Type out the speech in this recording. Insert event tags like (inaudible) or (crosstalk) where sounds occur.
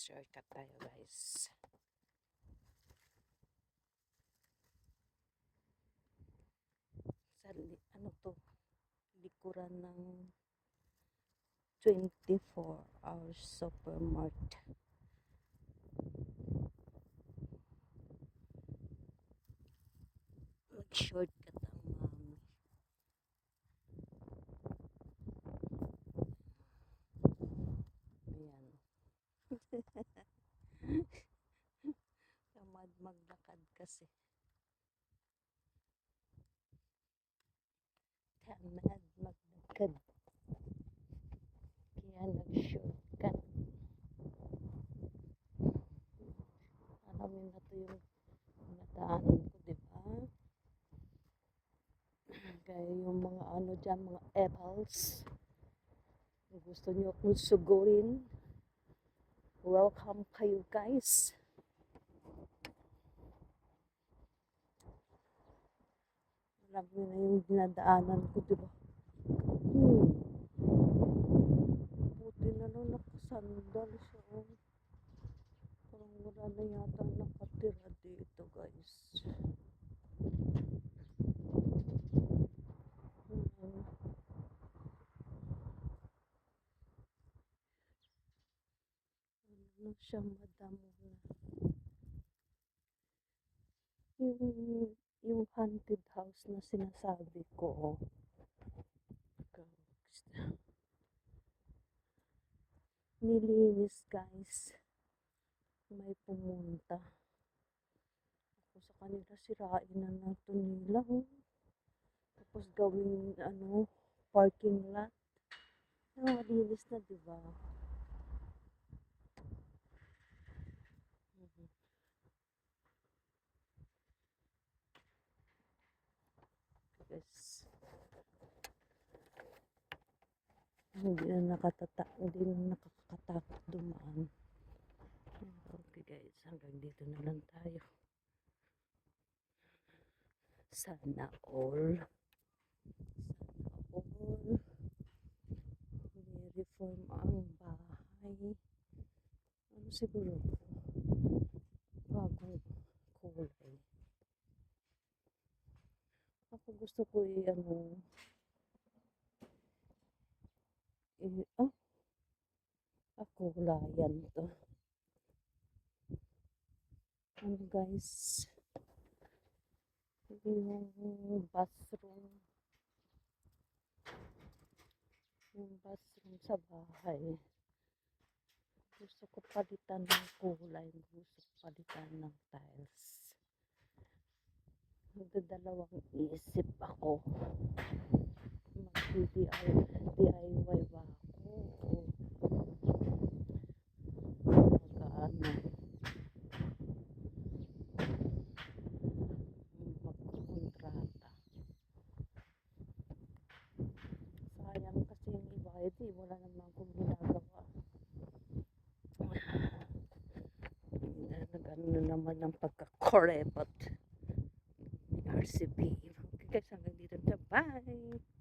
Shortcut tayo guys. Sa ano to? Likuran ng 24 hours supermart. Mag-shortcut ang kasi. Tamad maglakad. Kaya nag-shortcut. Alamin na to yung nadaanan ko, di ba? (clears throat) Kaya yung mga ano dyan, mga apples. Gusto nyo akong sugurin, welcome kayo guys. Nyo na yung dinadaanan ko, di ba? Hmm. Buti na lang nakasandal siya. oh. Parang wala na yata nakatira dito guys. Hmm. Ano siya madamo na. Yung haunted house na sinasabi ko. Guys. Nilinis guys. May pumunta. Ako sa kanila sirain na na to nila. Oh. Tapos gawing ano, parking lot. Malinis na, di Yes. Hindi na nakatata, hindi na nakakatakot dumaan. Okay guys, hanggang dito na lang tayo. Sana all. Sana all. May-reform ang bahay. Ano siguro? Bagong kulay. Ako gusto ko i ano i ah ako layan to. Ano guys? Yung bathroom. Yung bathroom sa bahay. Gusto ko palitan ng kulay. Gusto ko palitan ng tiles. Nagdadalawang isip ako. Mag-DIY DIY ba ako? O mag-ano? Magkontrata. Sayang kasi yung iba. Ito eh, wala naman akong ginagawa. Nag-ano na naman ng pagkakorepot. Guys, hanggang dito na. Bye!